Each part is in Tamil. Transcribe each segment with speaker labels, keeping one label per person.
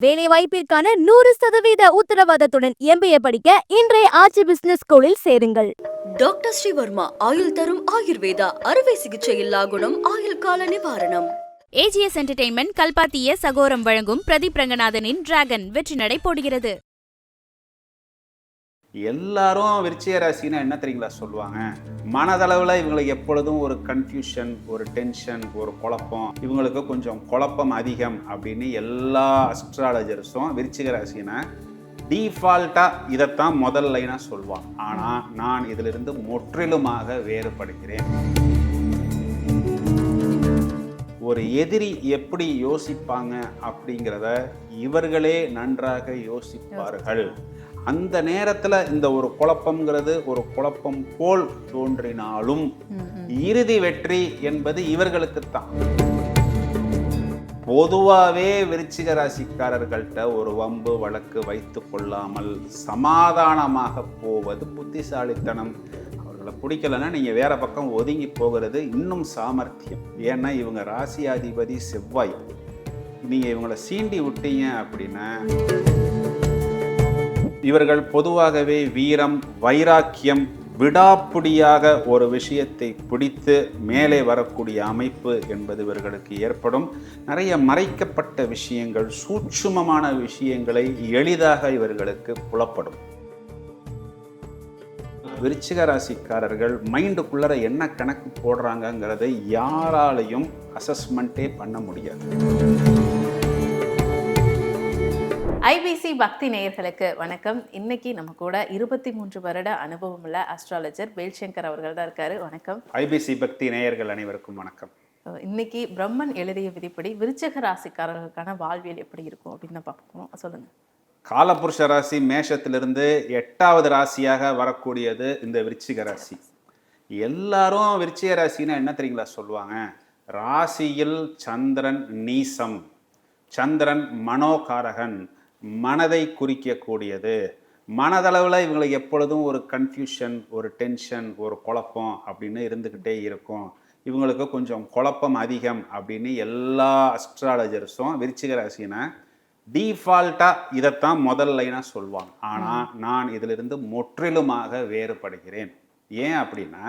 Speaker 1: வேலை வாய்ப்பிற்கான நூறு சதவீத உத்தரவாதத்துடன் எம்பிஏ படிக்க இன்றைய ஆட்சி பிசினஸ் ஸ்கூலில் சேருங்கள்.
Speaker 2: டாக்டர் ஸ்ரீவர்மா ஆயுள் தரும் ஆயுர்வேதா அறுவை சிகிச்சை இல்லா குணம் ஆயுள் கால நிவாரணம்.
Speaker 3: ஏஜிஎஸ் என்டர்டெயின்மெண்ட் கல்பாத்திய சகோரம் வழங்கும் பிரதீப் ரங்கநாதனின் டிராகன் வெற்றி நடை போடுகிறது.
Speaker 4: எல்லாரும் விருச்சிக ராசின்னா என்ன தெரியுங்களா சொல்லுவாங்க? மனதளவில் இவங்களுக்கு எப்பொழுதும் ஒரு கன்ஃபியூஷன் ஒரு டென்ஷன் ஒரு குழப்பம் இவங்களுக்கு கொஞ்சம் குழப்பம் அதிகம் அப்படின்னு எல்லா அஸ்ட்ராலஜர்ஸும் விருச்சிக ராசினா டீஃபால்ட்டாக இதைத்தான் முதல் லைனாக சொல்லுவான் ஆனால் நான் இதிலிருந்து முற்றிலுமாக வேறுபடுகிறேன். ஒரு எதிரி எப்படி யோசிப்பாங்க அப்படிங்கிறத இவர்களே நன்றாக யோசிப்பார்கள். அந்த நேரத்தில் இந்த ஒரு குழப்பம்ங்கிறது ஒரு குழப்பம் போல் தோன்றினாலும் இறுதி வெற்றி என்பது இவர்களுக்குத்தான். பொதுவாகவே விருச்சிக ராசிக்காரர்கள்ட்ட ஒரு வம்பு வழக்கு வைத்து கொள்ளாமல் சமாதானமாக போவது புத்திசாலித்தனம். அவர்களை பிடிக்கலன்னா நீங்கள் வேற பக்கம் ஒதுங்கி போகிறது இன்னும் சாமர்த்தியம். ஏன்னா இவங்க ராசியாதிபதி செவ்வாய். நீங்கள் இவங்களை சீண்டி விட்டீங்க அப்படின்னா இவர்கள் பொதுவாகவே வீரம் வைராக்கியம் விடாப்புடியாக ஒரு விஷயத்தை பிடித்து மேலே வரக்கூடிய அமைப்பு என்பது இவர்களுக்கு ஏற்படும். நிறைய மறைக்கப்பட்ட விஷயங்கள் சூட்சுமமான விஷயங்களை எளிதாக இவர்களுக்கு புலப்படும். விருச்சிக ராசிக்காரர்கள் மைண்டுக்குள்ளற என்ன கணக்கு போடுறாங்கங்கிறதை யாராலையும் அசஸ்மெண்ட்டே பண்ண முடியாது.
Speaker 5: ஐபிசி பக்தி நேயர்களுக்கு வணக்கம். இன்னைக்கு நம்ம கூட இருபத்தி மூன்று வருட அனுபவம் உள்ள அஸ்ட்ராலஜர் வேல்சங்கர் அவர்கள் தான் இருக்காரு. வணக்கம்.
Speaker 4: ஐபிசி பக்தி நேயர்கள் அனைவருக்கும் வணக்கம்.
Speaker 5: இன்னைக்கு பிரம்மன் எழுதிய விதிப்படி விருச்சக ராசிக்காரர்களுக்கான வாழ்வியல் எப்படி இருக்கும் அப்படின்னு பார்ப்போம். சொல்லுங்க.
Speaker 4: காலபுருஷ ராசி மேஷத்திலிருந்து எட்டாவது ராசியாக வரக்கூடியது இந்த விருச்சிக ராசி. எல்லாரும் விருச்சிக ராசின்னா என்ன தெரியுங்களா சொல்லுவாங்க? ராசியில் சந்திரன் நீசம் சந்திரன் மனோகாரகன் மனதை குறிக்கக்கூடியது. மனதளவில் இவங்களுக்கு எப்பொழுதும் ஒரு கன்ஃபியூஷன் ஒரு டென்ஷன் ஒரு குழப்பம் அப்படின்னு இருந்துக்கிட்டே இருக்கும். இவங்களுக்கு கொஞ்சம் குழப்பம் அதிகம் அப்படின்னு எல்லா அஸ்ட்ராலஜர்ஸும் விருச்சிக ராசினா டீஃபால்ட்டாக இதைத்தான் முதல் லைனாக சொல்லுவாங்க. ஆனால் நான் இதிலிருந்து முற்றிலுமாக வேறுபடுகிறேன். ஏன் அப்படின்னா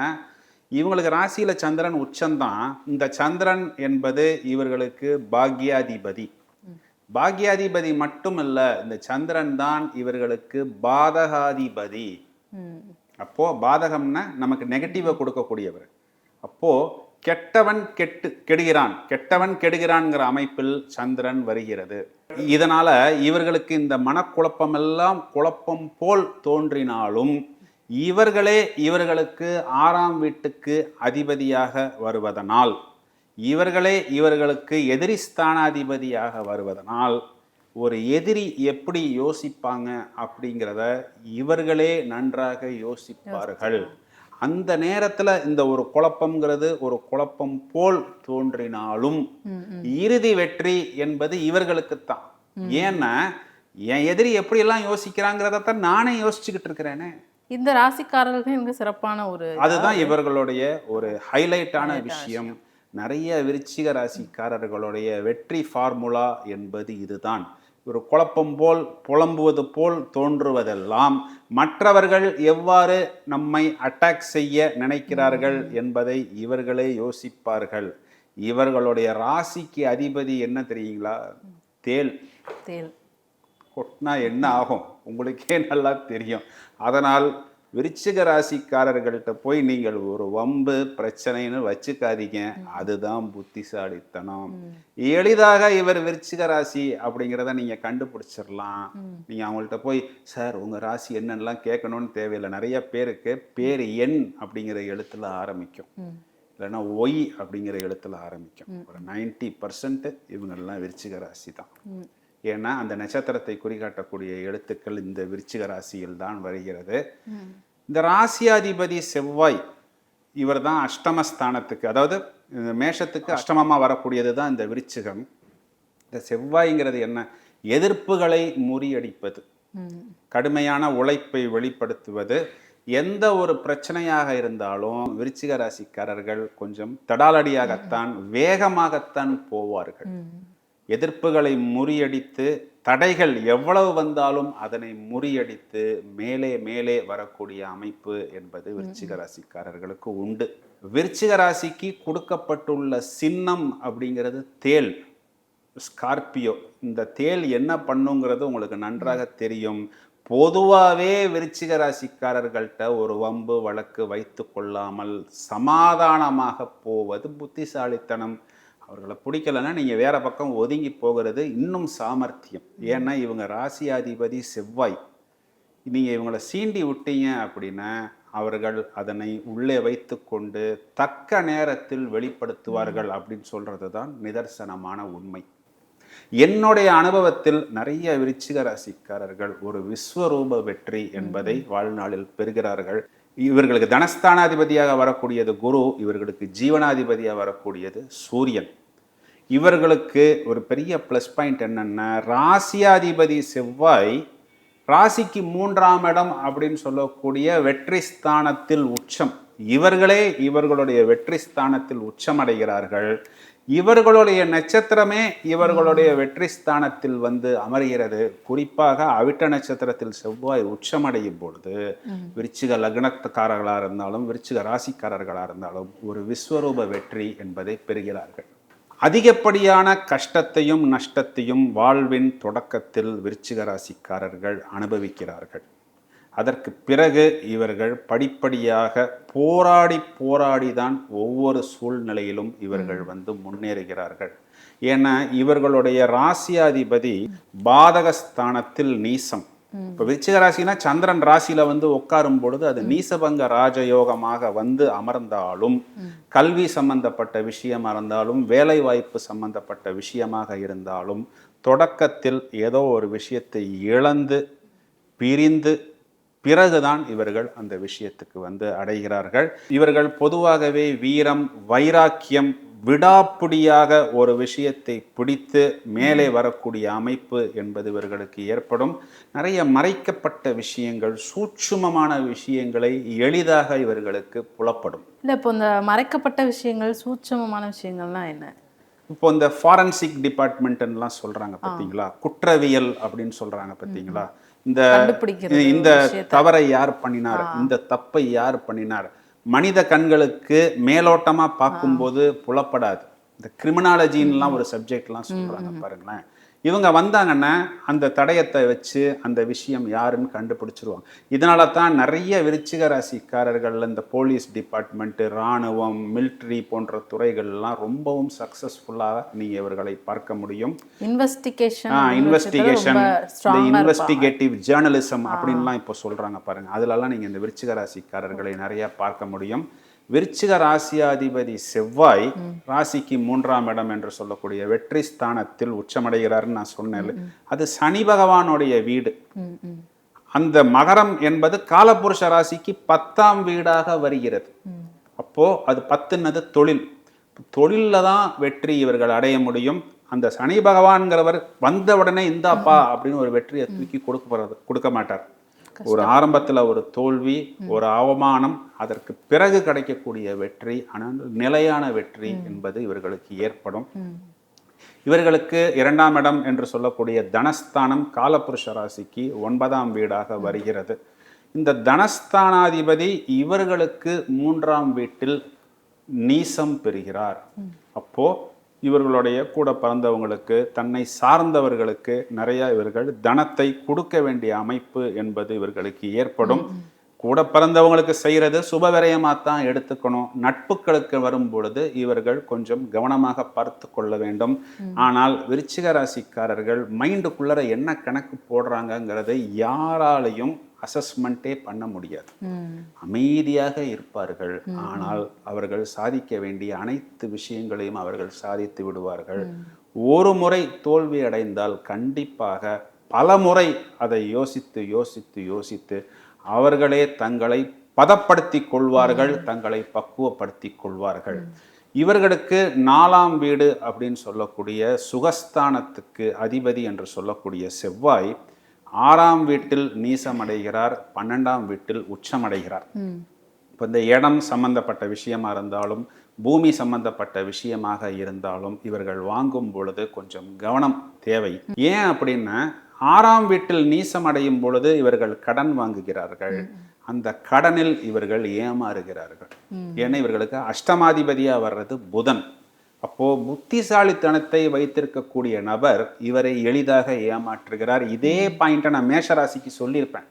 Speaker 4: இவங்களுக்கு ராசியில் சந்திரன் உச்சம்தான் இந்த சந்திரன் என்பது இவர்களுக்கு பாக்யாதிபதி. பாக்யாதிபதி மட்டுமல்ல இந்த சந்திரன் தான் இவர்களுக்கு பாதகாதிபதி. அப்போ பாதகம்னா நமக்கு நெகட்டிவை கொடுக்கக்கூடியவர். அப்போ கெட்டவன் கெட்டு கெடுகிறான் கெட்டவன் கெடுகிறான்ங்கிற அமைப்பில் சந்திரன் வருகிறது. இதனால இவர்களுக்கு இந்த மனக்குழப்பம் எல்லாம் குழப்பம் போல் தோன்றினாலும் இவர்களே இவர்களுக்கு ஆறாம் வீட்டுக்கு அதிபதியாக வருவதனால் இவர்களே இவர்களுக்கு எதிரி ஸ்தானாதிபதியாக வருவதனால் ஒரு எதிரி எப்படி யோசிப்பாங்க அப்படிங்கிறத இவர்களே நன்றாக யோசிப்பார்கள். அந்த நேரத்தில் இந்த ஒரு குழப்பம்ங்கிறது ஒரு குழப்பம் போல் தோன்றினாலும் இறுதி வெற்றி என்பது இவர்களுக்குத்தான். ஏன்னா என் எதிரி எப்படியெல்லாம் யோசிக்கிறாங்கிறத தான் நானே யோசிச்சுக்கிட்டு இருக்கிறேனே.
Speaker 5: இந்த ராசிக்காரர்கள் சிறப்பான ஒரு
Speaker 4: அதுதான் இவர்களுடைய ஒரு ஹைலைட்டான விஷயம். நிறைய விருச்சிக ராசிக்காரர்களுடைய வெற்றி ஃபார்முலா என்பது இதுதான். ஒரு குழப்பம் போல் புலம்புவது போல் தோன்றுவதெல்லாம் மற்றவர்கள் எவ்வாறு நம்மை அட்டாக் செய்ய நினைக்கிறார்கள் என்பதை இவர்களே யோசிப்பார்கள். இவர்களுடைய ராசிக்கு அதிபதி என்ன தெரியுங்களா? தேல்.
Speaker 5: தேல்.
Speaker 4: கொட்டினா என்ன ஆகும்? உங்களுக்கே நல்லா தெரியும். அதனால் விருச்சிக ராசிக்காரர்கள்ட்ட போய் நீங்கள் ஒரு வம்பு பிரச்சனைன்னு வச்சுக்காதீங்க. அதுதான் புத்திசாலித்தனம். எளிதாக இவர் விருச்சிக ராசி அப்படிங்கிறத நீங்க கண்டுபிடிச்சிடலாம். நீங்க அவங்கள்ட்ட போய் சார் உங்க ராசி என்னன்னெலாம் கேட்கணும்னு தேவையில்லை. நிறைய பேருக்கு பேர் எண் அப்படிங்கிற எழுத்துல ஆரம்பிக்கும். இல்லைன்னா ஒய் அப்படிங்கிற எழுத்துல ஆரம்பிக்கும். ஒரு நைன்டி பர்சன்ட் இவங்கெல்லாம் விருச்சிக ராசி தான். ஏன்னா அந்த நட்சத்திரத்தை குறிகாட்டக்கூடிய எழுத்துக்கள் இந்த விருச்சிக ராசியில் தான் வருகிறது. இந்த ராசியாதிபதி செவ்வாய் இவர் தான் அஷ்டமஸ்தானத்துக்கு அதாவது மேஷத்துக்கு அஷ்டமமாக வரக்கூடியது தான் இந்த விருச்சிகம். இந்த செவ்வாய்ங்கிறது என்ன? எதிர்ப்புகளை முறியடிப்பது. கடுமையான உழைப்பை வெளிப்படுத்துவது. எந்த ஒரு பிரச்சனையாக இருந்தாலும் விருச்சிக ராசிக்காரர்கள் கொஞ்சம் தடாலடியாகத்தான் வேகமாகத்தான் போவார்கள். எதிர்ப்புகளை முறியடித்து தடைகள் எவ்வளவு வந்தாலும் அதனை முறியடித்து மேலே மேலே வரக்கூடிய அமைப்பு என்பது விருச்சிக ராசிக்காரர்களுக்கு உண்டு. விருச்சிக ராசிக்கு கொடுக்கப்பட்டுள்ள சின்னம் அப்படிங்கிறது தேள் ஸ்கார்பியோ. இந்த தேள் என்ன பண்ணுங்கிறது உங்களுக்கு நன்றாக தெரியும். பொதுவாகவே விருச்சிக ராசிக்காரர்கள்ட்ட ஒரு வம்பு வழக்கு வைத்து கொள்ளாமல் சமாதானமாக போவது புத்திசாலித்தனம். அவர்களை பிடிக்கலன்னா நீங்கள் வேற பக்கம் ஒதுங்கி போகிறது இன்னும் சாமர்த்தியம். ஏன்னா இவங்க ராசியாதிபதி செவ்வாய். நீங்கள் இவங்களை சீண்டி விட்டீங்க அப்படின்னா அவர்கள் அதனை உள்ளே வைத்துக்கொண்டு தக்க நேரத்தில் வெளிப்படுத்துவார்கள் அப்படின்னு சொல்றது தான் நிதர்சனமான உண்மை. என்னுடைய அனுபவத்தில் நிறைய விருச்சிக ராசிக்காரர்கள் ஒரு விஸ்வரூப வெற்றி என்பதை வாழ்நாளில் பெறுகிறார்கள். இவர்களுக்கு தனஸ்தானாதிபதியாக வரக்கூடியது குரு இவர்களுக்கு ஜீவனாதிபதியாக வரக்கூடியது சூரியன். இவர்களுக்கு ஒரு பெரிய ப்ளஸ் பாயிண்ட் என்னன்னா ராசியாதிபதி செவ்வாய் ராசிக்கு மூன்றாம் இடம் அப்படின்னு சொல்லக்கூடிய வெற்றி ஸ்தானத்தில் உச்சம். இவர்களே இவர்களுடைய வெற்றி ஸ்தானத்தில் உச்சமடைகிறார்கள். இவர்களுடைய நட்சத்திரமே இவர்களுடைய வெற்றி ஸ்தானத்தில் வந்து அமர்கிறது. குறிப்பாக அவிட்ட நட்சத்திரத்தில் செவ்வாய் உச்சமடையும் பொழுது விருச்சிக லக்னக்காரர்களாக இருந்தாலும் விருச்சிக ராசிக்காரர்களாக இருந்தாலும் ஒரு விஸ்வரூப வெற்றி என்பதை பெறுகிறார்கள். அதிகப்படியான கஷ்டத்தையும் நஷ்டத்தையும் வாழ்வின் தொடக்கத்தில் விருச்சிக ராசிக்காரர்கள் அனுபவிக்கிறார்கள். அதற்கு பிறகு இவர்கள் படிப்படியாக போராடி போராடி தான் ஒவ்வொரு சூழ்நிலையிலும் இவர்கள் வந்து முன்னேறுகிறார்கள். ஏன்னா இவர்களுடைய ராசியாதிபதி பாதகஸ்தானத்தில் நீசம். இப்போ விருச்சிக ராசினா சந்திரன் ராசியில வந்து உட்காரும் பொழுது அது நீசபங்க ராஜயோகமாக வந்து அமர்ந்தாலும் கல்வி சம்பந்தப்பட்ட விஷயமா இருந்தாலும் வேலை வாய்ப்பு சம்பந்தப்பட்ட விஷயமாக இருந்தாலும் தொடக்கத்தில் ஏதோ ஒரு விஷயத்தை இழந்து பிரிந்து பிறகுதான் இவர்கள் அந்த விஷயத்துக்கு வந்து அடைகிறார்கள். இவர்கள் பொதுவாகவே வீரம் வைராக்கியம் விடாப்பிடியாக ஒரு விஷயத்தை பிடித்து மேலே வரக்கூடிய அமைப்பு என்பது இவர்களுக்கு ஏற்படும். நிறைய மறைக்கப்பட்ட விஷயங்கள் சூட்சுமமான விஷயங்களை எளிதாக இவர்களுக்கு புலப்படும்.
Speaker 5: இல்ல இப்போ இந்த மறைக்கப்பட்ட விஷயங்கள் சூட்சமமான விஷயங்கள்லாம் என்ன?
Speaker 4: இப்போ இந்த ஃபாரன்சிக் டிபார்ட்மெண்ட்லாம் சொல்றாங்க பார்த்தீங்களா குற்றவியல் அப்படின்னு சொல்றாங்க பார்த்தீங்களா இந்த இந்த. தவறை யார் பண்ணினார்? இந்த தப்பை யார் பண்ணினார்? மனித கண்களுக்கு மேலோட்டமா பார்க்கும்போது புலப்படாது. இந்த கிரிமினாலஜின்லாம் ஒரு சப்ஜெக்ட்லாம் சொல்றாங்க பாருங்களேன். இவங்க வந்தாங்கன்னா அந்த தடயத்தை வச்சு அந்த விஷயம் யாருன்னு கண்டுபிடிச்சிருவாங்க. இதனால தான் நிறைய விருச்சிக ராசிக்காரர்கள் இந்த போலீஸ் டிபார்ட்மெண்ட்டு இராணுவம் மிலிட்ரி போன்ற துறைகள்லாம் ரொம்பவும் சக்ஸஸ்ஃபுல்லாக நீங்கள் இவர்களை பார்க்க முடியும்.
Speaker 5: இன்வெஸ்டிகேஷன்
Speaker 4: இன்வெஸ்டிகேஷன் இன்வெஸ்டிகேட்டிவ் ஜேர்னலிசம் அப்படின்லாம் இப்போ சொல்றாங்க பாருங்க. அதுலலாம் நீங்க இந்த விருச்சிக ராசிக்காரர்களை நிறைய பார்க்க முடியும். விருச்சிக ராசியாதிபதி செவ்வாய் ராசிக்கு மூன்றாம் இடம் என்று சொல்லக்கூடிய வெற்றி ஸ்தானத்தில் உச்சமடைகிறார்னு நான் சொன்னேன் அது சனி பகவானுடைய வீடு. அந்த மகரம் என்பது காலபுருஷ ராசிக்கு பத்தாம் வீடாக வருகிறது. அப்போ அது பத்துனது தொழில். தொழிலில் தான் வெற்றி இவர்கள் அடைய முடியும். அந்த சனி பகவான்கிறவர் வந்த உடனே இந்தாப்பா அப்படின்னு ஒரு வெற்றியை தூக்கி கொடுக்க போறது கொடுக்க மாட்டார். ஒரு ஆரம்பத்துல ஒரு தோல்வி ஒரு அவமானம் அதற்கு பிறகு கிடைக்கக்கூடிய வெற்றி ஆனால் நிலையான வெற்றி என்பது இவர்களுக்கு ஏற்படும். இவர்களுக்கு இரண்டாம் இடம் என்று சொல்லக்கூடிய தனஸ்தானம் காலபுருஷ ராசிக்கு ஒன்பதாம் வீடாக வருகிறது. இந்த தனஸ்தானாதிபதி இவர்களுக்கு மூன்றாம் வீட்டில் நீசம் பெறுகிறார். அப்போ இவர்களுடைய கூட பிறந்தவங்களுக்கு தன்னை சார்ந்தவர்களுக்கு நிறைய இவர்கள் தனத்தை கொடுக்க வேண்டிய அமைப்பு என்பது இவர்களுக்கு ஏற்படும். கூட பிறந்தவங்களுக்கு செய்யறது சுபவிரயமாக தான் எடுத்துக்கணும். நட்புகளுக்கு வரும் பொழுது இவர்கள் கொஞ்சம் கவனமாக பார்த்து கொள்ள வேண்டும். ஆனால் விருச்சிக ராசிக்காரர்கள் மைண்டுக்குள்ளர என்ன கணக்கு போடுறாங்கங்கிறதை யாராலையும் அசஸ்மெண்ட்டே பண்ண முடியாது. அமைதியாக இருப்பார்கள். ஆனால் அவர்கள் சாதிக்க வேண்டிய அனைத்து விஷயங்களையும் அவர்கள் சாதித்து விடுவார்கள். ஒரு முறை தோல்வி அடைந்தால் கண்டிப்பாக பல முறை அதை யோசித்து யோசித்து யோசித்து அவர்களே தங்களை பதப்படுத்தி கொள்வார்கள் தங்களை பக்குவப்படுத்தி கொள்வார்கள். இவர்களுக்கு நாலாம் வீடு அப்படின்னு சொல்லக்கூடிய சுகஸ்தானத்துக்கு அதிபதி என்று சொல்லக்கூடிய செவ்வாய் ஆறாம் வீட்டில் நீசமடைகிறார் பன்னெண்டாம் வீட்டில் உச்சமடைகிறார். இப்போ இந்த இடம் சம்பந்தப்பட்ட விஷயமா இருந்தாலும் பூமி சம்பந்தப்பட்ட விஷயமாக இருந்தாலும் இவர்கள் வாங்கும் பொழுது கொஞ்சம் கவனம் தேவை. ஏன் அப்படின்னா ஆறாம் வீட்டில் நீசம் அடையும் பொழுது இவர்கள் கடன் வாங்குகிறார்கள். அந்த கடனில் இவர்கள் ஏமாறுகிறார்கள். ஏன்னா இவர்களுக்கு அஷ்டமாதிபதியா வர்றது புதன். அப்போ புத்திசாலித்தனத்தை வைத்திருக்கக்கூடிய நபர் இவரை எளிதாக ஏமாற்றுகிறார். இதே பாயிண்ட்டை நான் மேஷராசிக்கு சொல்லியிருப்பேன்.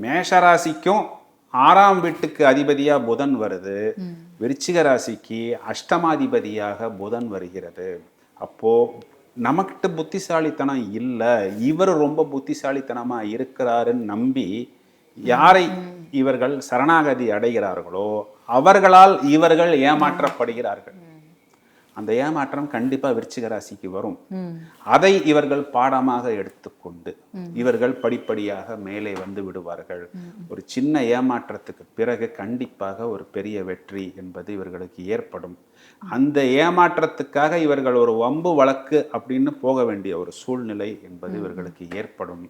Speaker 4: மேஷராசிக்கும் ஆறாம் வீட்டுக்கு அதிபதியா புதன் வருது. விருச்சிக ராசிக்கு அஷ்டமாதிபதியாக புதன் வருகிறது. அப்போ நமக்கிட்ட புத்திசாலித்தனம் இல்லை. இவர் ரொம்ப புத்திசாலித்தனமா இருக்கிறாருன்னு நம்பி யாரை இவர்கள் சரணாகதி அடைகிறார்களோ அவர்களால் இவர்கள் ஏமாற்றப்படுகிறார்கள். அந்த ஏமாற்றம் கண்டிப்பா விருச்சிக ராசிக்கு வரும். அதை இவர்கள் பாடமாக எடுத்துக்கொண்டு இவர்கள் படிப்படியாக மேலே வந்து விடுவார்கள். ஒரு சின்ன ஏமாற்றத்துக்கு பிறகு கண்டிப்பாக ஒரு பெரிய வெற்றி என்பது இவர்களுக்கு ஏற்படும். அந்த ஏமாற்றத்துக்காக இவர்கள் ஒரு வம்பு வழக்கு அப்படின்னு போக வேண்டிய ஒரு சூழ்நிலை என்பது இவர்களுக்கு ஏற்படும்.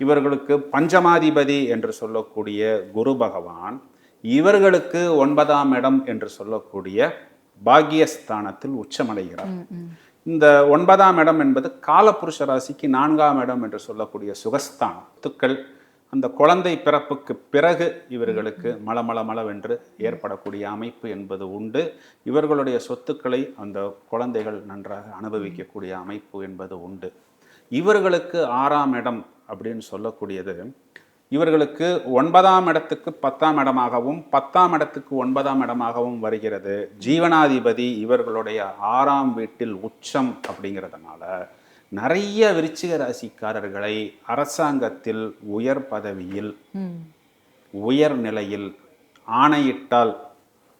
Speaker 4: இவர்களுக்கு பஞ்சமாதிபதி என்று சொல்லக்கூடிய குரு பகவான் இவர்களுக்கு ஒன்பதாம் இடம் என்று சொல்லக்கூடிய பாக்கியஸ்தானத்தில் உச்சமடைகிறார். இந்த ஒன்பதாம் இடம் என்பது காலபுருஷ ராசிக்கு நான்காம் இடம் என்று சொல்லக்கூடிய சுகஸ்தானம். சொத்துக்கள் அந்த குழந்தை பிறப்புக்கு பிறகு இவர்களுக்கு மளமள மளவென்று ஏற்படக்கூடிய அமைப்பு என்பது உண்டு. இவர்களுடைய சொத்துக்களை அந்த குழந்தைகள் நன்றாக அனுபவிக்கக்கூடிய அமைப்பு என்பது உண்டு. இவர்களுக்கு ஆறாம் இடம் அப்படின்னு சொல்லக்கூடியது இவர்களுக்கு ஒன்பதாம் இடத்துக்கு பத்தாம் இடமாகவும் பத்தாம் இடத்துக்கு ஒன்பதாம் இடமாகவும் வருகிறது. ஜீவனாதிபதி இவர்களுடைய ஆறாம் வீட்டில் உச்சம் அப்படிங்கிறதுனால நிறைய விருச்சிக ராசிக்காரர்களை அரசாங்கத்தில் உயர் பதவியில் உயர் நிலையில் ஆணையிட்டால்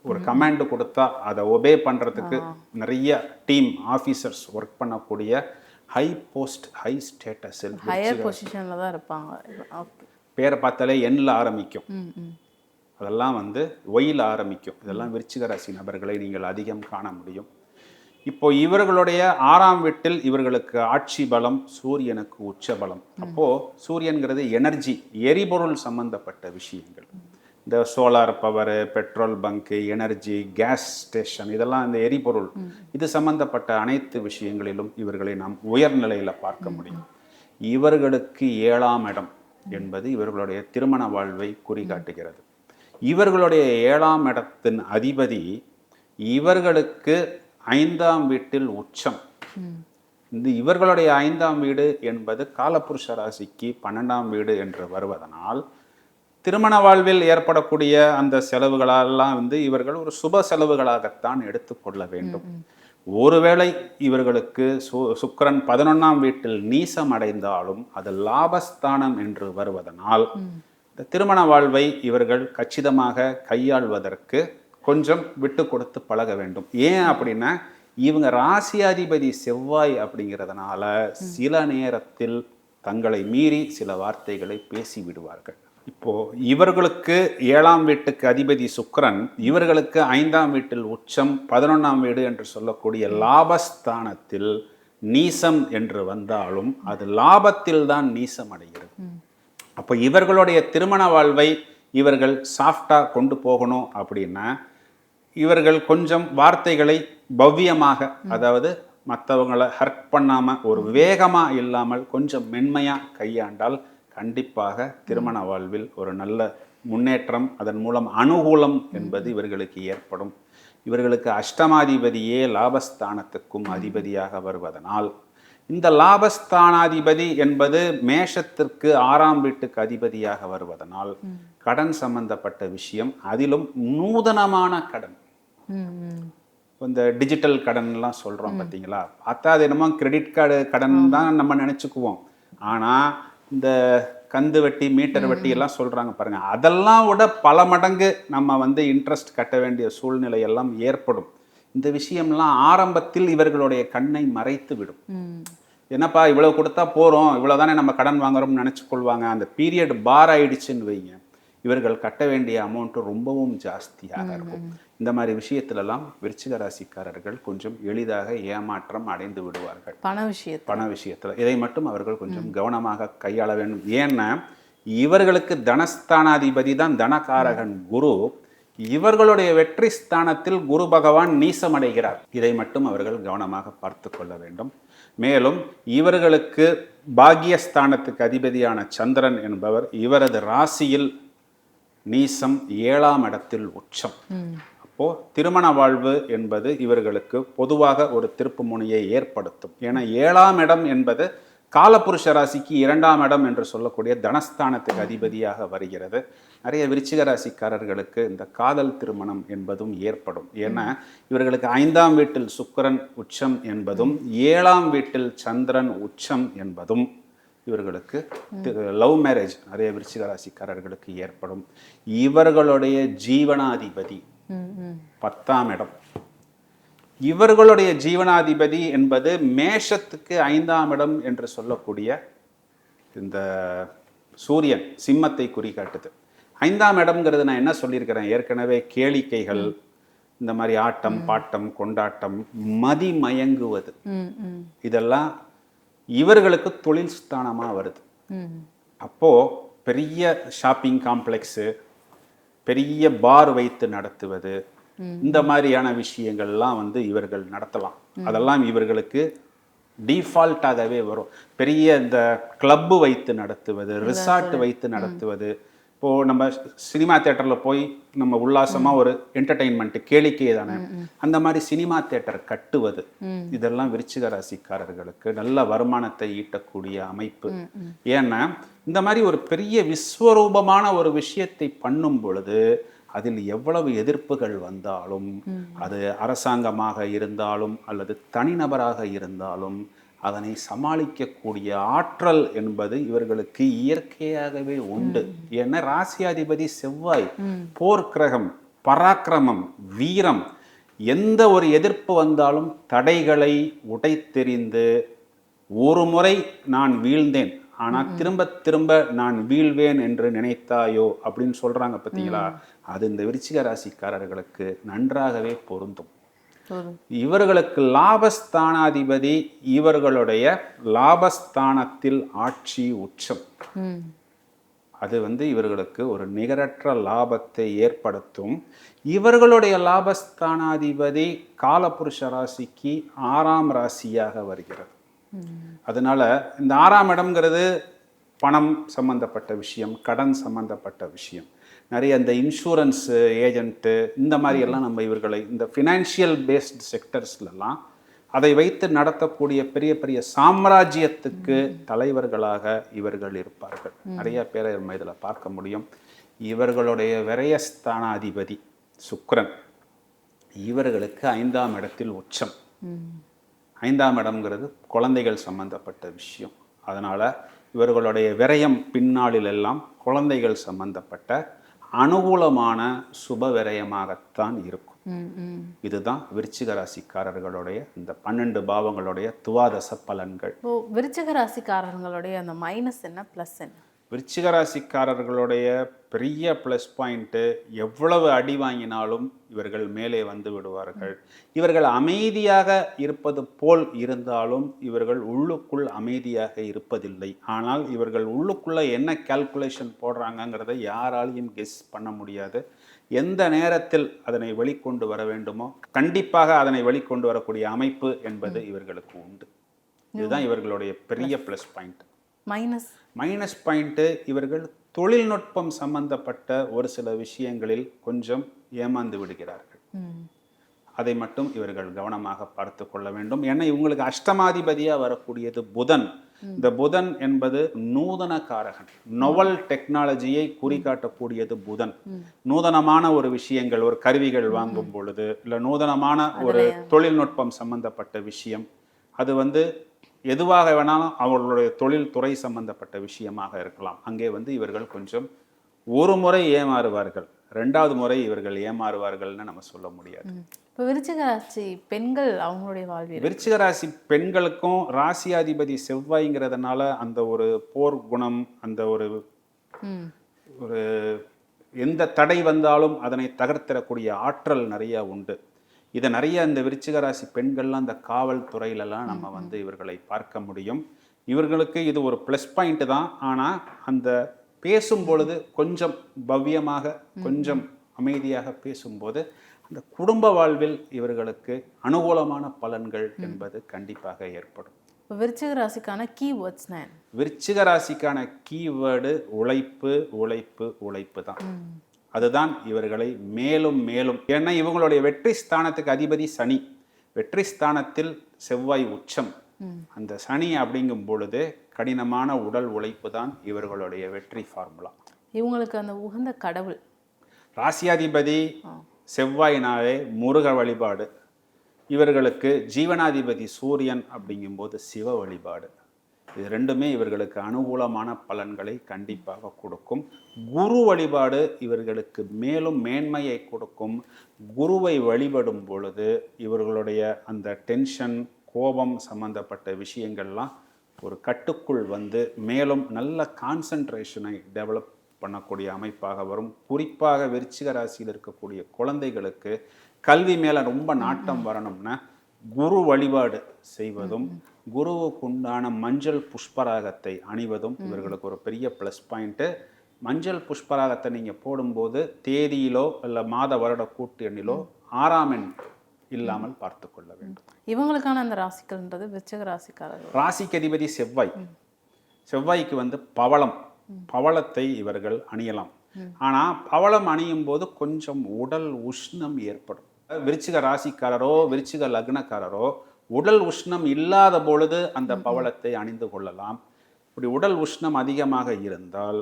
Speaker 4: ஒரு கமாண்ட் கொடுத்தா அதை ஒபே பண்றதுக்கு நிறைய டீம் ஆஃபீஸர்ஸ் ஒர்க் பண்ணக்கூடிய ஹை போஸ்ட் ஹை ஸ்டேட்டஸில்
Speaker 5: ஹையர் பொசிஷன்ல தான் இருப்பாங்க.
Speaker 4: பேரை பார்த்தாலே எண்ணில் ஆரம்பிக்கும். அதெல்லாம் வந்து ஒயில் ஆரம்பிக்கும். இதெல்லாம் விருச்சிக ராசி நபர்களை நீங்கள் அதிகம் காண முடியும். இப்போ இவர்களுடைய ஆறாம் வீட்டில் இவர்களுக்கு ஆட்சி பலம் சூரியனுக்கு உச்ச பலம். அப்போ சூரியன்கிறது எனர்ஜி எரிபொருள் சம்பந்தப்பட்ட விஷயங்கள். இந்த solar power petrol bunk energy gas station இதெல்லாம் இந்த எரிபொருள். இது சம்பந்தப்பட்ட அனைத்து விஷயங்களிலும் இவர்களை நாம் உயர்நிலையில பார்க்க முடியும். இவர்களுக்கு ஏழாம் இடம். என்பது இவர்களுடைய திருமண வாழ்வை குறிகாட்டுகிறது. இவர்களுடைய ஏழாம் இடத்தின் அதிபதி இவர்களுக்கு ஐந்தாம் வீட்டில் உச்சம். இந்த இவர்களுடைய ஐந்தாம் வீடு என்பது காலப்புருஷ ராசிக்கு பன்னெண்டாம் வீடு என்று வருவதனால் திருமண வாழ்வில் ஏற்படக்கூடிய அந்த செலவுகளெல்லாம் வந்து இவர்கள் ஒரு சுப செலவுகளாகத்தான் எடுத்துக்கொள்ள வேண்டும். ஒருவேளை இவர்களுக்கு சு சுக்கிரன் பதினொன்னாம் வீட்டில் நீசம் அடைந்தாலும் அது லாபஸ்தானம் என்று வருவதனால் இந்த திருமண வாழ்வை இவர்கள் கச்சிதமாக கையாள்வதற்கு கொஞ்சம் விட்டு கொடுத்து பழக வேண்டும். ஏன் அப்படின்னா இவங்க ராசியாதிபதி செவ்வாய் அப்படிங்கிறதுனால சில நேரத்தில் தங்களை மீறி சில வார்த்தைகளை பேசி விடுவார்கள் இப்போ இவர்களுக்கு ஏழாம் வீட்டுக்கு அதிபதி சுக்கிரன் இவர்களுக்கு ஐந்தாம் வீட்டில் உச்சம் பதினொன்னாம் வீடு என்று சொல்லக்கூடிய லாபஸ்தானத்தில் நீசம் என்று வந்தாலும் அது லாபத்தில் தான் நீசம் அடைகிறது. அப்போ இவர்களுடைய திருமண வாழ்வை இவர்கள் சாஃப்டா கொண்டு போகணும் அப்படின்னா இவர்கள் கொஞ்சம் வார்த்தைகளை பவ்யமாக அதாவது மற்றவங்களை ஹர்ட் பண்ணாம ஒரு வேகமா இல்லாமல் கொஞ்சம் மென்மையா கையாண்டால் கண்டிப்பாக திருமண வாழ்வில் ஒரு நல்ல முன்னேற்றம் அதன் மூலம் அனுகூலம் என்பது இவர்களுக்கு ஏற்படும். இவர்களுக்கு அஷ்டமாதிபதியே லாபஸ்தானத்துக்கும் அதிபதியாக வருவதனால் இந்த லாபஸ்தானாதிபதி என்பது மேஷத்திற்கு ஆறாம் வீட்டுக்கு அதிபதியாக வருவதனால் கடன் சம்பந்தப்பட்ட விஷயம் அதிலும் நூதனமான கடன். இந்த டிஜிட்டல் கடன்லாம் சொல்கிறோம் பார்த்தீங்களா? பார்த்தா அது என்னமோ கிரெடிட் கார்டு கடன் தான் நம்ம நினச்சிக்குவோம். ஆனால் இந்த கந்து வட்டி மீட்டர் வட்டி எல்லாம் சொல்கிறாங்க பாருங்க. அதெல்லாம் விட பல மடங்கு நம்ம வந்து இன்ட்ரெஸ்ட் கட்ட வேண்டிய சூழ்நிலை எல்லாம் ஏற்படும். இந்த விஷயம்லாம் ஆரம்பத்தில் இவர்களுடைய கண்ணை மறைத்து விடும். என்னப்பா இவ்வளோ கொடுத்தா போகிறோம் இவ்வளோ தானே நம்ம கடன் வாங்குறோம்னு நினச்சி கொள்வாங்க. அந்த பீரியட் பார் ஆயிடுச்சுன்னு வைங்க. இவர்கள் கட்ட வேண்டிய அமௌண்ட் ரொம்பவும் ஜாஸ்தியாக இருக்கும். இந்த மாதிரி விஷயத்துலலாம் விருச்சிக ராசிக்காரர்கள் கொஞ்சம் எளிதாக ஏமாற்றம் அடைந்து விடுவார்கள்.
Speaker 5: பண விஷயத்தை
Speaker 4: பண விஷயத்துல. இதை மட்டும் அவர்கள் கொஞ்சம் கவனமாக கையாள வேண்டும். ஏன்னா இவர்களுக்கு தனஸ்தானாதிபதி தான் தனகாரகன் குரு. இவர்களுடைய வெற்றி ஸ்தானத்தில் குரு பகவான் நீசமடைகிறார். இதை மட்டும் அவர்கள் கவனமாக பார்த்து கொள்ள வேண்டும். மேலும் இவர்களுக்கு பாக்கியஸ்தானத்துக்கு அதிபதியான சந்திரன் என்பவர் இவரது ராசியில் நீசம் ஏழாம் இடத்தில் உச்சம். அப்போ திருமண வாழ்வு என்பது இவர்களுக்கு பொதுவாக ஒரு திருப்பு முனையை ஏற்படுத்தும். ஏன்னா ஏழாம் இடம் என்பது காலபுருஷ ராசிக்கு இரண்டாம் இடம் என்று சொல்லக்கூடிய தனஸ்தானத்துக்கு அதிபதியாக வருகிறது. நிறைய விருச்சிக ராசிக்காரர்களுக்கு இந்த காதல் திருமணம் என்பதும் ஏற்படும். ஏன்னா இவர்களுக்கு ஐந்தாம் வீட்டில் சுக்கரன் உச்சம் என்பதும் ஏழாம் வீட்டில் சந்திரன் உச்சம் என்பதும் இவர்களுக்கு லவ் மேரேஜ் நிறைய விருச்சிக ராசிக்காரர்களுக்கு ஏற்படும். இவர்களுடைய ஜீவனாதிபதி. பத்தாம் இடம். இவர்களுடைய ஜீவனாதிபதி என்பது மேஷத்துக்கு ஐந்தாம் இடம் என்று சொல்லக்கூடிய இந்த சூரியன் சிம்மத்தை குறிகாட்டுது. ஐந்தாம் இடம்ங்கிறது நான் என்ன சொல்லியிருக்கிறேன்? ஏற்கனவே கேளிக்கைகள் இந்த மாதிரி ஆட்டம் பாட்டம் கொண்டாட்டம் மதி மயங்குவது
Speaker 5: ம், ம்,
Speaker 4: இதெல்லாம் இவர்களுக்கு தொழில் ஸ்தானமா வருது. அப்போ பெரிய ஷாப்பிங் காம்ப்ளெக்ஸு பெரிய பார் வைத்து நடத்துவது இந்த மாதிரியான விஷயங்கள்லாம் வந்து இவர்கள் நடத்தலாம். அதெல்லாம் இவர்களுக்கு டிஃபால்ட்டாகவே வரும். பெரிய இந்த கிளப்பு வைத்து நடத்துவது ரிசார்ட் வைத்து நடத்துவது இப்போ நம்ம சினிமா தேட்டரில் போய் நம்ம உல்லாசமா ஒரு என்டர்டெயின்மெண்ட் கேளிக்கை தானே? அந்த மாதிரி சினிமா தேட்டர் கட்டுவது இதெல்லாம் விருச்சிக ராசிக்காரர்களுக்கு நல்ல வருமானத்தை ஈட்டக்கூடிய அமைப்பு. ஏன்னா இந்த மாதிரி ஒரு பெரிய விஸ்வரூபமான ஒரு விஷயத்தை பண்ணும் பொழுது அதில் எவ்வளவு எதிர்ப்புகள் வந்தாலும் அது அரசாங்கமாக இருந்தாலும் அல்லது தனிநபராக இருந்தாலும் அதனை சமாளிக்கக்கூடிய ஆற்றல் என்பது இவர்களுக்கு இயற்கையாகவே உண்டு. ஏன்னா ராசியாதிபதி செவ்வாய் போர்க்கிரகம் பராக்கிரமம் வீரம் எந்த ஒரு எதிர்ப்பு வந்தாலும் தடைகளை உடைத்தெறிந்து ஒரு முறை நான் வீழ்ந்தேன் ஆனா திரும்ப திரும்ப நான் வீழ்வேன் என்று நினைத்தாயோ அப்படின்னு சொல்றாங்க பார்த்தீங்களா? அது இந்த விருச்சிக ராசிக்காரர்களுக்கு நன்றாகவே பொருந்தும். இவர்களுக்கு லாபஸ்தானாதிபதி இவர்களுடைய லாபஸ்தானத்தில் ஆட்சி உச்சம். அது வந்து இவர்களுக்கு ஒரு நிகரற்ற லாபத்தை ஏற்படுத்தும். இவர்களுடைய லாபஸ்தானாதிபதி காலபுருஷ ராசிக்கு ஆறாம் ராசியாக வருகிறது. அதனால இந்த ஆறாம் இடம்ங்கிறது பணம் சம்பந்தப்பட்ட விஷயம் கடன் சம்பந்தப்பட்ட விஷயம். நிறைய இந்த இன்சூரன்ஸ் ஏஜென்ட்டு இந்த மாதிரி எல்லாம் நம்ம இவர்களை இந்த ஃபினான்ஷியல் பேஸ்ட் செக்டர்ஸ்லலாம் அதை வைத்து நடத்தக்கூடிய பெரிய பெரிய சாம்ராஜ்யத்துக்கு தலைவர்களாக இவர்கள் இருப்பார்கள். நிறைய பேரை நம்ம இதில் பார்க்க முடியும். இவர்களுடைய விரயஸ்தானாதிபதி சுக்கிரன் இவர்களுக்கு ஐந்தாம் இடத்தில் உச்சம். ஐந்தாம் இடம்ங்கிறது குழந்தைகள் சம்பந்தப்பட்ட விஷயம். அதனால இவர்களுடைய விரயம் பின்னாளில் எல்லாம் குழந்தைகள் சம்பந்தப்பட்ட அனுகூலமான சுப விரயமாகத்தான் இருக்கும். இதுதான் விருச்சிக ராசிக்காரர்களுடைய இந்த பன்னெண்டு பாவங்களுடைய துவாதச பலன்கள்.
Speaker 5: விருச்சிக ராசிக்காரர்களுடைய அந்த மைனஸ் என்ன ப்ளஸ் என்ன?
Speaker 4: விருச்சிக ராசிக்காரர்களுடைய பெரிய ப்ளஸ் பாயிண்ட்டு எவ்வளவு அடி வாங்கினாலும் இவர்கள் மேலே வந்து விடுவார்கள். இவர்கள் அமைதியாக இருப்பது போல் இருந்தாலும் இவர்கள் உள்ளுக்குள் அமைதியாக இருப்பதில்லை. ஆனால் இவர்கள் உள்ளுக்குள்ள என்ன கால்குலேஷன் போடுறாங்கங்கிறத யாராலையும் கெஸ் பண்ண முடியாது. எந்த நேரத்தில் அதனை வெளிக்கொண்டு வர வேண்டுமோ கண்டிப்பாக அதனை வெளிக்கொண்டு வரக்கூடிய அமைப்பு என்பது இவர்களுக்கு உண்டு. இதுதான் இவர்களுடைய பெரிய plus point
Speaker 5: minus
Speaker 4: minus point இவர்கள் தொழில்நுட்பம் சம்பந்தப்பட்ட ஒரு சில விஷயங்களில் கொஞ்சம் ஏமாந்து விடுகிறார்கள். அதை மட்டும் இவர்கள் கவனமாக பார்த்து கொள்ள வேண்டும். ஏன்னா இவங்களுக்கு அஷ்டமாதிபதியாக வரக்கூடியது புதன். இந்த புதன் என்பது நூதன காரகன் நொவல் டெக்னாலஜியை குறிகாட்டக்கூடியது புதன். நூதனமான ஒரு விஷயங்கள் ஒரு கருவிகள் வாங்கும் பொழுது இல்லை நூதனமான ஒரு தொழில்நுட்பம் சம்பந்தப்பட்ட விஷயம் அது வந்து எதுவாக வேணாலும் அவர்களுடைய தொழில் துறை சம்பந்தப்பட்ட விஷயமாக இருக்கலாம். அங்கே வந்து இவர்கள் கொஞ்சம் ஒரு முறை ஏமாறுவார்கள். ரெண்டாவது முறை இவர்கள் ஏமாறுவார்கள்னு நம்ம சொல்ல முடியாது.
Speaker 5: இப்போ விருச்சிக ராசி பெண்கள் அவங்களுடைய வாழ்வில்
Speaker 4: விருச்சிக ராசி பெண்களுக்கும் ராசியாதிபதி செவ்வாய்ங்கிறதுனால அந்த ஒரு போர் குணம் அந்த ஒரு ஒரு எந்த தடை வந்தாலும் அதனை தகர்த்திடக்கூடிய ஆற்றல் நிறைய உண்டு. இதை நிறைய இந்த விருச்சிக ராசி பெண்கள்லாம் அந்த காவல்துறையிலலாம் நம்ம வந்து இவர்களை பார்க்க முடியும். இவர்களுக்கு இது ஒரு ப்ளஸ் பாயிண்ட் தான். ஆனால் அந்த பேசும் பொழுது கொஞ்சம் பவ்யமாக கொஞ்சம் அமைதியாக பேசும்போது அந்த குடும்ப வாழ்வில் இவர்களுக்கு அனுகூலமான பலன்கள் என்பது கண்டிப்பாக ஏற்படும்.
Speaker 5: விருச்சிக ராசிக்கான கீ வேர்ட்ஸ்னா என்ன?
Speaker 4: விருச்சிக ராசிக்கான கீவேர்டு உழைப்பு உழைப்பு உழைப்பு தான். அதுதான் இவர்களை மேலும் மேலும் ஏன்னா இவங்களுடைய வெற்றி ஸ்தானத்துக்கு அதிபதி சனி. வெற்றி ஸ்தானத்தில் செவ்வாய் உச்சம். அந்த சனி அப்படிங்கும் பொழுது கடினமான உடல் உழைப்பு தான் இவர்களுடைய வெற்றி ஃபார்முலா.
Speaker 5: இவங்களுக்கு அந்த உகந்த கடவுள்.
Speaker 4: ராசியாதிபதி செவ்வாயினாவே முருக வழிபாடு. இவர்களுக்கு ஜீவனாதிபதி சூரியன் அப்படிங்கும்போது சிவ வழிபாடு. இது ரெண்டுமே இவர்களுக்கு அனுகூலமான பலன்களை கண்டிப்பாக கொடுக்கும். குரு வழிபாடு இவர்களுக்கு மேலும் மேன்மையை கொடுக்கும். குருவை வழிபடும் பொழுது இவர்களுடைய அந்த டென்ஷன் கோபம் சம்பந்தப்பட்ட விஷயங்கள்லாம் ஒரு கட்டுக்குள் வந்து மேலும் நல்ல கான்சன்ட்ரேஷனை டெவலப் பண்ணக்கூடிய அமைப்பாக வரும். குறிப்பாக விருச்சிக ராசியில் இருக்கக்கூடிய குழந்தைகளுக்கு கல்வி மேலே ரொம்ப நாட்டம் வரணும்னா குரு வழிபாடு செய்வதும் குருவுக்கு உண்டான மஞ்சள் புஷ்பராகத்தை அணிவதும் இவர்களுக்கு ஒரு பெரிய ப்ளஸ் பாயிண்ட்டு மஞ்சள் புஷ்பராகத்தை நீங்கள் போடும்போது தேதியிலோ இல்லை மாத வருட கூட்டு எண்ணிலோ ஆறாம் எண் இல்லாமல் பார்த்து கொள்ள வேண்டும்.
Speaker 5: இவங்களுக்கான அந்த ராசிகள்ன்றது விருச்சிக ராசிக்காரர்கள்.
Speaker 4: ராசிக்கு அதிபதி செவ்வாய். செவ்வாய்க்கு வந்து பவளம். பவளத்தை இவர்கள் அணியலாம். ஆனா பவளம் அணியும் போது கொஞ்சம் உடல் உஷ்ணம் ஏற்படும். விருச்சிக ராசிக்காரரோ விருச்சிக லக்னக்காரரோ உடல் உஷ்ணம் இல்லாத பொழுது அந்த பவளத்தை அணிந்து கொள்ளலாம். இப்படி உடல் உஷ்ணம் அதிகமாக இருந்தால்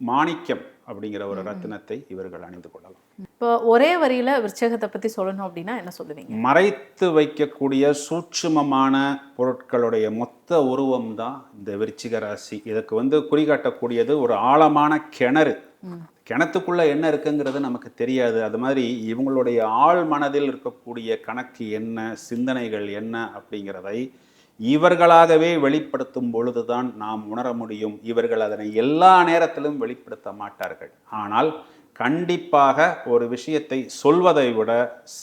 Speaker 4: மாணிக்கம் அப்படிங்கிற ஒரு ரத்தினத்தை இவர்கள் அணிந்து கொள்ளலாம்.
Speaker 5: இப்போ ஒரே வரியில விருச்சகத்தை பத்தி சொல்லணும் அப்படின்னா என்ன சொல்லுவீங்க?
Speaker 4: மறைத்து வைக்கக்கூடிய சூட்சுமமான பொருட்களுடைய மொத்த உருவம் தான் இந்த விருச்சிக ராசி. இதுக்கு வந்து குறிகாட்டக்கூடியது ஒரு ஆழமான கிணறு. கிணத்துக்குள்ள என்ன இருக்குங்கிறது நமக்கு தெரியாது. அது மாதிரி இவங்களுடைய ஆள் மனதில் இருக்கக்கூடிய கணக்கு என்ன சிந்தனைகள் என்ன அப்படிங்கிறதை இவர்களாகவே வெளிப்படுத்தும் பொழுதுதான் நாம் உணர முடியும். இவர்கள் அதனை எல்லா நேரத்திலும் வெளிப்படுத்த மாட்டார்கள். ஆனால் கண்டிப்பாக ஒரு விஷயத்தை சொல்வதை விட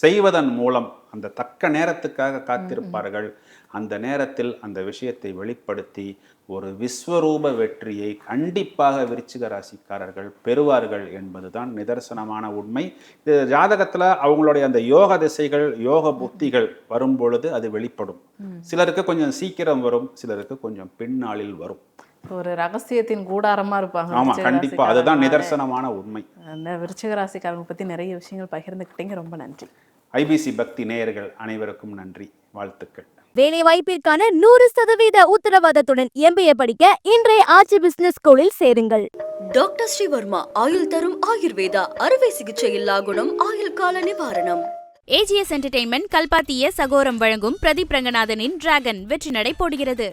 Speaker 4: செய்வதன் மூலம் அந்த தக்க நேரத்துக்காக காத்திருப்பார்கள். அந்த நேரத்தில் அந்த விஷயத்தை வெளிப்படுத்தி ஒரு விஸ்வரூப வெற்றியை கண்டிப்பாக விருச்சிக ராசிக்காரர்கள் பெறுவார்கள் என்பதுதான் நிதர்சனமான உண்மை. இது ஜாதகத்தில் அவங்களுடைய அந்த யோக திசைகள் யோக புத்திகள் வரும் பொழுது அது வெளிப்படும். சிலருக்கு கொஞ்சம் சீக்கிரம் வரும் சிலருக்கு கொஞ்சம் பின்னாளில் வரும்.
Speaker 5: ஒரு ரகசியத்தின் கூடாரமா இருப்பாங்க
Speaker 4: ஆமா கண்டிப்பா. அதுதான். நிதர்சனமான உண்மை.
Speaker 5: அந்த விருச்சிக ராசிக்காரங்க பத்தி நிறைய விஷயங்கள் பகிர்ந்துக்கிட்டீங்க. ரொம்ப நன்றி.
Speaker 4: ஐபிசி பக்தி நேயர்கள் அனைவருக்கும் நன்றி. வாழ்த்துக்கள்.
Speaker 1: வேலை வாய்ப்பிற்கான நூறு சதவீத உத்தரவாதத்துடன் எம்பிஏ படிக்க இன்றைய ஆட்சி பிசினஸ் ஸ்கூலில் சேருங்கள்.
Speaker 2: டாக்டர் ஸ்ரீவர்மா ஆயுள் தரும் ஆயுர்வேதா அறுவை சிகிச்சை இல்லா குணம் ஆயுள் கால நிவாரணம்.
Speaker 3: ஏஜிஎஸ் என்டர்டெயின்மெண்ட் கல்பாத்திய சகோரம் வழங்கும் பிரதீப் ரங்கநாதனின் டிராகன் வெற்றி நடை போடுகிறது.